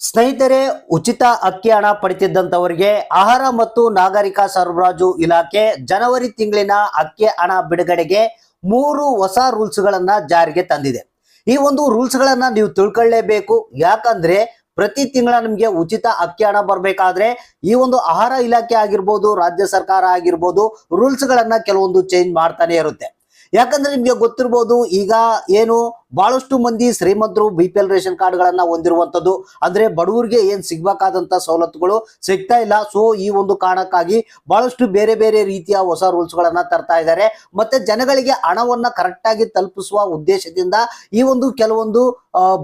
ಸ್ನೇಹಿತರೆ, ಉಚಿತ ಅಕ್ಕಿ ಹಣ ಪಡಿತಿದ್ದಂಥವರಿಗೆ ಆಹಾರ ಮತ್ತು ನಾಗರಿಕ ಸರಬರಾಜು ಇಲಾಖೆ ಜನವರಿ ತಿಂಗಳಿನ ಅಕ್ಕಿ ಹಣ ಬಿಡುಗಡೆಗೆ ಮೂರು ಹೊಸ ರೂಲ್ಸ್ ಗಳನ್ನ ಜಾರಿಗೆ ತಂದಿದೆ. ಈ ಒಂದು ರೂಲ್ಸ್ ಗಳನ್ನ ನೀವು ತಿಳ್ಕೊಳ್ಳೇಬೇಕು. ಯಾಕಂದ್ರೆ, ಪ್ರತಿ ತಿಂಗಳ ನಿಮಗೆ ಉಚಿತ ಅಕ್ಕಿ ಹಣ ಬರಬೇಕಾದ್ರೆ, ಈ ಒಂದು ಆಹಾರ ಇಲಾಖೆ ಆಗಿರ್ಬೋದು, ರಾಜ್ಯ ಸರ್ಕಾರ ಆಗಿರ್ಬೋದು ರೂಲ್ಸ್ ಗಳನ್ನ ಕೆಲವೊಂದು ಚೇಂಜ್ ಮಾಡ್ತಾನೆ ಇರುತ್ತೆ. ಯಾಕಂದ್ರೆ ನಿಮ್ಗೆ ಗೊತ್ತಿರ್ಬೋದು, ಈಗ ಏನು ಬಹಳಷ್ಟು ಮಂದಿ ಶ್ರೀಮಂತರು B P L ration card ಗಳನ್ನ ಹೊಂದಿರುವಂತದ್ದು. ಅಂದ್ರೆ ಬಡವರಿಗೆ ಏನ್ ಸಿಗ್ಬೇಕಾದಂತ ಸವಲತ್ತುಗಳು ಸಿಗ್ತಾ ಇಲ್ಲ. ಸೊ ಈ ಒಂದು ಕಾರಣಕ್ಕಾಗಿ ಬಹಳಷ್ಟು ಬೇರೆ ಬೇರೆ ರೀತಿಯ ಹೊಸ ರೂಲ್ಸ್ ಗಳನ್ನ ತರ್ತಾ ಇದ್ದಾರೆ. ಮತ್ತೆ ಜನಗಳಿಗೆ ಹಣವನ್ನ ಕರೆಕ್ಟ್ ಆಗಿ ತಲುಪಿಸುವ ಉದ್ದೇಶದಿಂದ ಈ ಒಂದು ಕೆಲವೊಂದು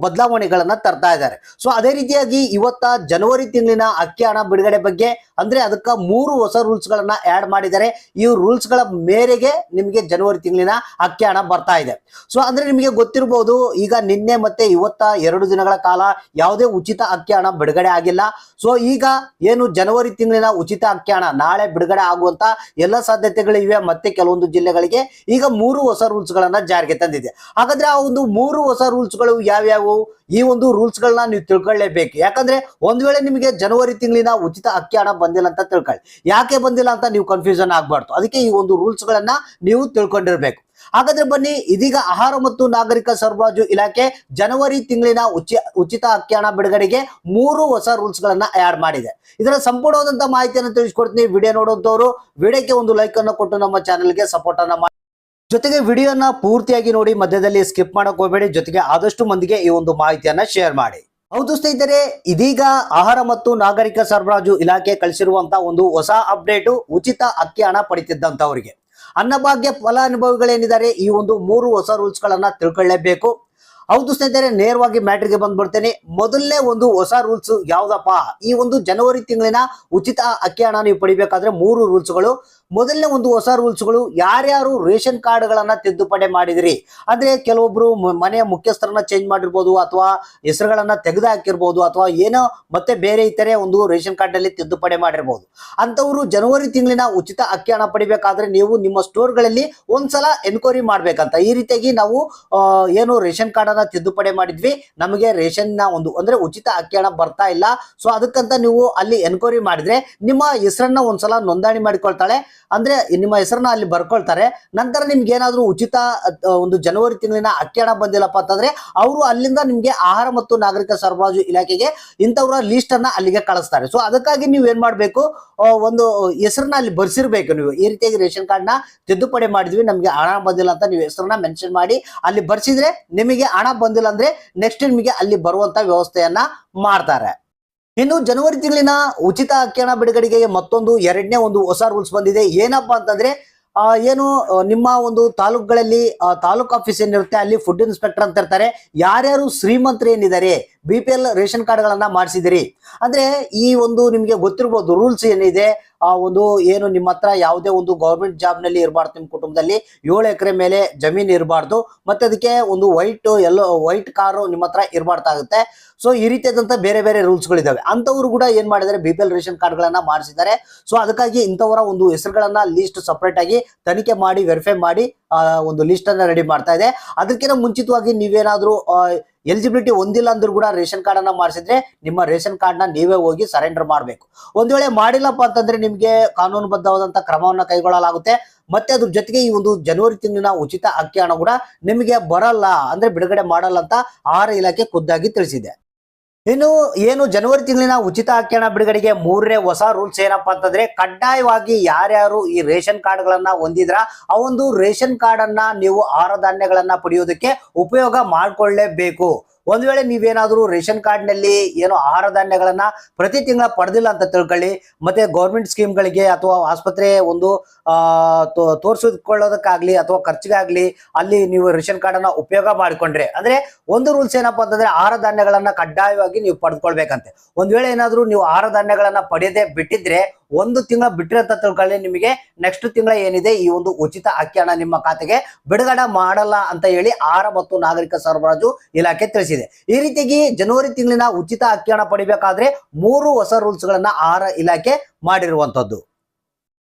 ಬದಲಾವಣೆಗಳನ್ನ ತರ್ತಾ ಇದ್ದಾರೆ. ಸೊ ಅದೇ ರೀತಿಯಾಗಿ ಇವತ್ತ ಜನವರಿ ತಿಂಗಳಿನ ಅಕ್ಕಿ ಹಣ ಬಿಡುಗಡೆ ಬಗ್ಗೆ ಅಂದ್ರೆ ಅದಕ್ಕ ಮೂರು ಹೊಸ ರೂಲ್ಸ್ ಗಳನ್ನ ಆಡ್ ಮಾಡಿದ್ದಾರೆ. ಈ ರೂಲ್ಸ್ಗಳ ಮೇರೆಗೆ ನಿಮಗೆ ಜನವರಿ ತಿಂಗಳಿನ ಅಕ್ಕಿ ಹಣ ಬರ್ತಾ ಇದೆ. ಸೊ ಅಂದ್ರೆ ನಿಮಗೆ ಗೊತ್ತಿರಬಹುದು ಈಗ ನಿನ್ನೆ ಮತ್ತೆ ಇವತ್ತ ಎರಡು ದಿನಗಳ ಕಾಲ ಯಾವುದೇ ಉಚಿತ ಅಕ್ಕಿ ಹಣ ಬಿಡುಗಡೆ ಆಗಿಲ್ಲ. ಸೊ ಈಗ ಏನು ಜನವರಿ ತಿಂಗಳಿನ ಉಚಿತ ಅಕ್ಕಿ ಹಣ ನಾಳೆ ಬಿಡುಗಡೆ ಆಗುವಂತ ಎಲ್ಲ ಸಾಧ್ಯತೆಗಳಿವೆ ಮತ್ತೆ ಕೆಲವೊಂದು ಜಿಲ್ಲೆಗಳಿಗೆ. ಈಗ ಮೂರು ಹೊಸ ರೂಲ್ಸ್ ಗಳನ್ನ ಜಾರಿಗೆ ತಂದಿದೆ. ಹಾಗಾದ್ರೆ ಆ ಒಂದು ಮೂರು ಹೊಸ ರೂಲ್ಸ್ಗಳು ಯಾವ್ಯಾವು? ಈ ಒಂದು ರೂಲ್ಸ್ ಗಳನ್ನ ನೀವು ತಿಳ್ಕೊಳ್ಳೇಬೇಕು. ಯಾಕಂದ್ರೆ ಒಂದ್ ವೇಳೆ ನಿಮಗೆ ಜನವರಿ ತಿಂಗಳಿನ ಉಚಿತ ಅಕ್ಕಿ ಹಣ ಬಂದಿಲ್ಲ ಅಂತ ತಿಳ್ಕೊಳ್ಳಿ. ಯಾಕೆ ಬಂದಿಲ್ಲ ಅಂತ ನೀವು ಕನ್ಫ್ಯೂಷನ್ ಆಗ್ಬಾರ್ದು. ಅದಕ್ಕೆ ಈ ಒಂದು ರೂಲ್ಸ್ ಗಳನ್ನ ನೀವು ತಿಳ್ಕೊಂಡಿರ್ಬೇಕು. ಹಾಗಾದ್ರೆ ಬನ್ನಿ, ಇದೀಗ ಆಹಾರ ಮತ್ತು ನಾಗರಿಕ ಸರಬರಾಜು ಇಲಾಖೆ ಜನವರಿ ತಿಂಗಳಿನ ಉಚಿ ಉಚಿತ ಅಕ್ಕಿ ಹಣ ಬಿಡುಗಡೆಗೆ ಮೂರು ಹೊಸ ರೂಲ್ಸ್ ಗಳನ್ನ ಆಡ್ ಮಾಡಿದೆ. ಇದರ ಸಂಪೂರ್ಣವಾದಂತಹ ಮಾಹಿತಿಯನ್ನು ತಿಳಿಸ್ಕೊಡ್ತೀನಿ. ವಿಡಿಯೋ ನೋಡುವಂತವ್ರು ವಿಡಿಯೋಕ್ಕೆ ಒಂದು ಲೈಕ್ ಅನ್ನು ಕೊಟ್ಟು ನಮ್ಮ ಚಾನೆಲ್ಗೆ ಸಪೋರ್ಟ್ ಅನ್ನ ಮಾಡಿ. ಜೊತೆಗೆ ವಿಡಿಯೋನ ಪೂರ್ತಿಯಾಗಿ ನೋಡಿ, ಮಧ್ಯದಲ್ಲಿ ಸ್ಕಿಪ್ ಮಾಡಕ್ ಹೋಗಬೇಡಿ. ಜೊತೆಗೆ ಆದಷ್ಟು ಮಂದಿಗೆ ಈ ಒಂದು ಮಾಹಿತಿಯನ್ನ ಶೇರ್ ಮಾಡಿ. ಹೌದು ಸ್ನೇಹಿತರೆ, ಇದೀಗ ಆಹಾರ ಮತ್ತು ನಾಗರಿಕ ಸರಬರಾಜು ಇಲಾಖೆ ಕಳಿಸಿರುವಂತಹ ಒಂದು ಹೊಸ ಅಪ್ಡೇಟ್ ಉಚಿತ ಅಕ್ಕಿ ಹಣ ಪಡಿತಿದ್ದಂತವರಿಗೆ. ಅನ್ನಭಾಗ್ಯ ಫಲಾನುಭವಿಗಳೇನಿದ್ದಾರೆ, ಈ ಒಂದು ಮೂರು ಹೊಸ ರೂಲ್ಸ್ ಗಳನ್ನ ತಿಳ್ಕೊಳ್ಳೇಬೇಕು. ಹೌದು ಸ್ನೇಹಿತರೆ, ನೇರವಾಗಿ ಮ್ಯಾಟ್ರಿಗೆ ಬಂದ್ಬಿಡ್ತೇನೆ ಮೊದಲನೇ ಒಂದು ಹೊಸ ರೂಲ್ಸ್ ಯಾವ್ದಪ್ಪ? ಈ ಒಂದು ಜನವರಿ ತಿಂಗಳಿನ ಉಚಿತ ಅಕ್ಕಿ ಹಣ ನೀವು ಪಡಿಬೇಕಾದ್ರೆ ಮೂರು ರೂಲ್ಸ್ಗಳು. ಮೊದಲನೇ ಒಂದು ಹೊಸ ರೂಲ್ಸ್ಗಳು ಯಾರ್ಯಾರು ರೇಷನ್ ಕಾರ್ಡ್ಗಳನ್ನ ತಿದ್ದುಪಡಿ ಮಾಡಿದಿರಿ? ಅಂದ್ರೆ ಕೆಲವೊಬ್ರು ಮನೆಯ ಮುಖ್ಯಸ್ಥರನ್ನ ಚೇಂಜ್ ಮಾಡಿರ್ಬೋದು ಅಥವಾ ಹೆಸರುಗಳನ್ನ ತೆಗೆದು ಹಾಕಿರ್ಬೋದು ಅಥವಾ ಏನೋ ಮತ್ತೆ ಬೇರೆ ಇತರೆ ಒಂದು ರೇಷನ್ ಕಾರ್ಡ್ ಅಲ್ಲಿ ತಿದ್ದುಪಡಿ ಮಾಡಿರ್ಬೋದು. ಅಂತವರು ಜನವರಿ ತಿಂಗಳಿನ ಉಚಿತ ಅಕ್ಕಿ ಹಣ ಪಡಿಬೇಕಾದ್ರೆ ನೀವು ನಿಮ್ಮ ಸ್ಟೋರ್ಗಳಲ್ಲಿ ಒಂದ್ಸಲ ಎನ್ಕ್ವೈರಿ ಮಾಡ್ಬೇಕಂತ. ಈ ರೀತಿಯಾಗಿ ನಾವು ಏನು ರೇಷನ್ ಕಾರ್ಡ್ ಅನ್ನ ತಿದ್ದುಪಡಿ ಮಾಡಿದ್ವಿ. ನಮಗೆ ರೇಷನ್ನ ಒಂದು, ಅಂದ್ರೆ ಉಚಿತ ಅಕ್ಕಿ ಹಣ ಬರ್ತಾ ಇಲ್ಲ. ಸೊ, ಅದಕ್ಕಂತ ನೀವು ಅಲ್ಲಿ ಎನ್ಕ್ವೈರಿ ಮಾಡಿದ್ರೆ ನಿಮ್ಮ ಹೆಸರನ್ನ ಒಂದ್ಸಲ ನೋಂದಣಿ ಮಾಡಿಕೊಳ್ತಾಳೆ. ಅಂದ್ರೆ ನಿಮ್ಮ ಹೆಸರನ್ನ ಅಲ್ಲಿ ಬರ್ಕೊಳ್ತಾರೆ. ನಂತರ ನಿಮ್ಗೆ ಏನಾದರೂ ಉಚಿತ ಒಂದು ಜನವರಿ ತಿಂಗಳಿನ ಅಕ್ಕಿ ಹಣ ಬಂದಿಲ್ಲಪ್ಪ ಅಂತಂದ್ರೆ ಅವರು ಅಲ್ಲಿಂದ ನಿಮ್ಗೆ ಆಹಾರ ಮತ್ತು ನಾಗರಿಕ ಸರಬರಾಜು ಇಲಾಖೆಗೆ ಇಂಥವ್ರ ಲಿಸ್ಟ್ ಅನ್ನ ಅಲ್ಲಿಗೆ ಕಳಿಸ್ತಾರೆ. ಸೊ ಅದಕ್ಕಾಗಿ ನೀವು ಏನ್ ಮಾಡ್ಬೇಕು? ಒಂದು ಹೆಸರನ್ನ ಅಲ್ಲಿ ಬರ್ಸಿರ್ಬೇಕು ನೀವು. ಈ ರೀತಿಯಾಗಿ ರೇಷನ್ ಕಾರ್ಡ್ನ ತಿದ್ದುಪಡಿ ಮಾಡಿದ್ವಿ, ನಮ್ಗೆ ಹಣ ಬಂದಿಲ್ಲ ಅಂತ ನೀವು ಹೆಸರನ್ನ ಮೆನ್ಷನ್ ಮಾಡಿ ಅಲ್ಲಿ ಬರ್ಸಿದ್ರೆ ನಿಮಗೆ ಹಣ ಬಂದಿಲ್ಲ ಅಂದ್ರೆ ನೆಕ್ಸ್ಟ್ ನಿಮಗೆ ಅಲ್ಲಿ ಬರುವಂತ ವ್ಯವಸ್ಥೆಯನ್ನ ಮಾಡ್ತಾರೆ. ಇನ್ನು ಜನವರಿ ತಿಂಗಳಿನ ಉಚಿತ ಅಕ್ಕಿ ಬಿಡುಗಡೆಗೆ ಮತ್ತೊಂದು ಎರಡನೇ ಒಂದು ಹೊಸ ರೂಲ್ಸ್ ಬಂದಿದೆ. ಏನಪ್ಪಾ ಅಂತಂದ್ರೆ ಏನು ನಿಮ್ಮ ಒಂದು ತಾಲೂಕುಗಳಲ್ಲಿ ತಾಲೂಕು ತಾಲೂಕ್ ಆಫೀಸ್ ಏನಿರುತ್ತೆ, ಅಲ್ಲಿ ಫುಡ್ ಇನ್ಸ್ಪೆಕ್ಟರ್ ಅಂತ ಇರ್ತಾರೆ. ಯಾರ್ಯಾರು ಶ್ರೀಮಂತರು ಏನಿದ್ದಾರೆ ಬಿ ಪಿ ಎಲ್ ರೇಷನ್ ಕಾರ್ಡ್ಗಳನ್ನ ಮಾಡಿಸಿದಿರಿ ಅಂದ್ರೆ ಈ ಒಂದು ನಿಮ್ಗೆ ಗೊತ್ತಿರ್ಬೋದು ರೂಲ್ಸ್ ಏನಿದೆ, ಆ ಒಂದು ಏನು ನಿಮ್ಮ ಹತ್ರ ಯಾವುದೇ ಒಂದು ಗೌರ್ಮೆಂಟ್ ಜಾಬ್ನಲ್ಲಿ ಇರಬಾರ್ದು ನಿಮ್ಮ ಕುಟುಂಬದಲ್ಲಿ, ಏಳು ಎಕರೆ ಮೇಲೆ ಜಮೀನು ಇರಬಾರ್ದು, ಮತ್ತೆ ಅದಕ್ಕೆ ಒಂದು ವೈಟ್, ಎಲ್ಲೋ ವೈಟ್ ಕಾರು ನಿಮ್ಮ ಹತ್ರ ಇರಬಾರ್ದಾಗುತ್ತೆ. ಸೊ, ಈ ರೀತಿಯಾದಂತಹ ಬೇರೆ ಬೇರೆ ರೂಲ್ಸ್ಗಳಿದಾವೆ. ಅಂತವ್ರು ಕೂಡ ಏನ್ ಮಾಡಿದ್ದಾರೆ ಬಿ ಎಲ್ ರೇಷನ್ ಕಾರ್ಡ್ಗಳನ್ನ ಮಾಡಿಸಿದ್ದಾರೆ. ಸೊ, ಅದಕ್ಕಾಗಿ ಇಂಥವರ ಒಂದು ಹೆಸರುಗಳನ್ನ ಲಿಸ್ಟ್ ಸಪರೇಟ್ ಆಗಿ ತನಿಖೆ ಮಾಡಿ ವೆರಿಫೈ ಮಾಡಿ ಒಂದು ಲಿಸ್ಟ್ ಅನ್ನ ರೆಡಿ ಮಾಡ್ತಾ ಇದೆ. ಅದಕ್ಕಿಂತ ಮುಂಚಿತವಾಗಿ ನೀವೇನಾದ್ರೂ ಎಲಿಜಿಬಿಲಿಟಿ ಹೊಂದಿಲ್ಲ ಅಂದ್ರೂ ಕೂಡ ರೇಷನ್ ಕಾರ್ಡ್ ಅನ್ನ ಮಾಡಿಸಿದ್ರೆ ನಿಮ್ಮ ರೇಷನ್ ಕಾರ್ಡ್ನ ನೀವೇ ಹೋಗಿ ಸರೆಂಡರ್ ಮಾಡಬೇಕು. ಒಂದ್ ವೇಳೆ ಮಾಡಿಲ್ಲಪ್ಪ ಅಂತಂದ್ರೆ ನಿಮ್ಗೆ ಕಾನೂನುಬದ್ಧವಾದಂತ ಕ್ರಮವನ್ನ ಕೈಗೊಳ್ಳಲಾಗುತ್ತೆ. ಮತ್ತೆ ಅದ್ರ ಜೊತೆಗೆ ಈ ಒಂದು ಜನವರಿ ತಿಂಗಳಿನ ಉಚಿತ ಅಕ್ಕಿ ಹಣ ಕೂಡ ನಿಮಗೆ ಬರಲ್ಲ, ಅಂದ್ರೆ ಬಿಡುಗಡೆ ಮಾಡಲ್ಲ ಅಂತ ಆಹಾರ ಇಲಾಖೆ ಖುದ್ದಾಗಿ ತಿಳಿಸಿದೆ. ಇನ್ನು ಏನು ಜನವರಿ ತಿಂಗಳಿನ ಉಚಿತ ಅಕ್ಕಿಯನ್ನ ಬಿಡುಗಡೆಗೆ ಮೂರನೇ ಹೊಸ ರೂಲ್ಸ್ ಏನಪ್ಪಾ ಅಂತಂದ್ರೆ ಕಡ್ಡಾಯವಾಗಿ ಯಾರ್ಯಾರು ಈ ರೇಷನ್ ಕಾರ್ಡ್ಗಳನ್ನ ಹೊಂದಿದ್ರ, ಆ ಒಂದು ರೇಷನ್ ಕಾರ್ಡ್ ಅನ್ನ ನೀವು ಆಹಾರ ಧಾನ್ಯಗಳನ್ನ ಪಡೆಯೋದಕ್ಕೆ ಉಪಯೋಗ ಮಾಡ್ಕೊಳ್ಳೇಬೇಕು. ಒಂದ್ ವೇಳೆ ನೀವೇನಾದ್ರೂ ರೇಷನ್ ಕಾರ್ಡ್ನಲ್ಲಿ ಏನೋ ಆಹಾರ ಧಾನ್ಯಗಳನ್ನ ಪ್ರತಿ ತಿಂಗಳ ಪಡೆದಿಲ್ಲ ಅಂತ ತಿಳ್ಕೊಳ್ಳಿ. ಮತ್ತೆ ಗೌರ್ಮೆಂಟ್ ಸ್ಕೀಮ್ಗಳಿಗೆ ಅಥವಾ ಆಸ್ಪತ್ರೆ ಒಂದು ತೋರಿಸಿಕೊಳ್ಳೋದಕ್ಕಾಗ್ಲಿ ಅಥವಾ ಖರ್ಚಿಗಾಗ್ಲಿ ಅಲ್ಲಿ ನೀವು ರೇಷನ್ ಕಾರ್ಡ್ ಅನ್ನ ಉಪಯೋಗ ಮಾಡಿಕೊಂಡ್ರೆ. ಅಂದ್ರೆ ಒಂದು ರೂಲ್ಸ್ ಏನಪ್ಪಾ ಅಂತಂದ್ರೆ ಆಹಾರ ಧಾನ್ಯಗಳನ್ನ ಕಡ್ಡಾಯವಾಗಿ ನೀವು ಪಡೆದುಕೊಳ್ಬೇಕಂತೆ. ಒಂದ್ ವೇಳೆ ಏನಾದ್ರೂ ನೀವು ಆಹಾರ ಧಾನ್ಯಗಳನ್ನ ಪಡೆಯದೆ ಬಿಟ್ಟಿದ್ರೆ ಒಂದು ತಿಂಗಳ ಬಿಟ್ರೆ ಅಂತ ತಿಳ್ಕೊಳ್ಳಿ. ನಿಮಗೆ ನೆಕ್ಸ್ಟ್ ತಿಂಗಳ ಏನಿದೆ? ಈ ಒಂದು ಉಚಿತ ಅಕ್ಕಿ ನಿಮ್ಮ ಖಾತೆಗೆ ಬಿಡುಗಡೆ ಮಾಡಲ್ಲ ಅಂತ ಹೇಳಿ ಆಹಾರ ಮತ್ತು ನಾಗರಿಕ ಸರಬರಾಜು ಇಲಾಖೆ ತಿಳಿಸಿದೆ. ಈ ರೀತಿಯಾಗಿ ಜನವರಿ ತಿಂಗಳಿನ ಉಚಿತ ಅಕ್ಕಿ ಹಣ ಪಡಿಬೇಕಾದ್ರೆ ಮೂರು ಹೊಸ ರೂಲ್ಸ್ ಗಳನ್ನ ಆಹಾರ ಇಲಾಖೆ ಮಾಡಿರುವಂತದ್ದು.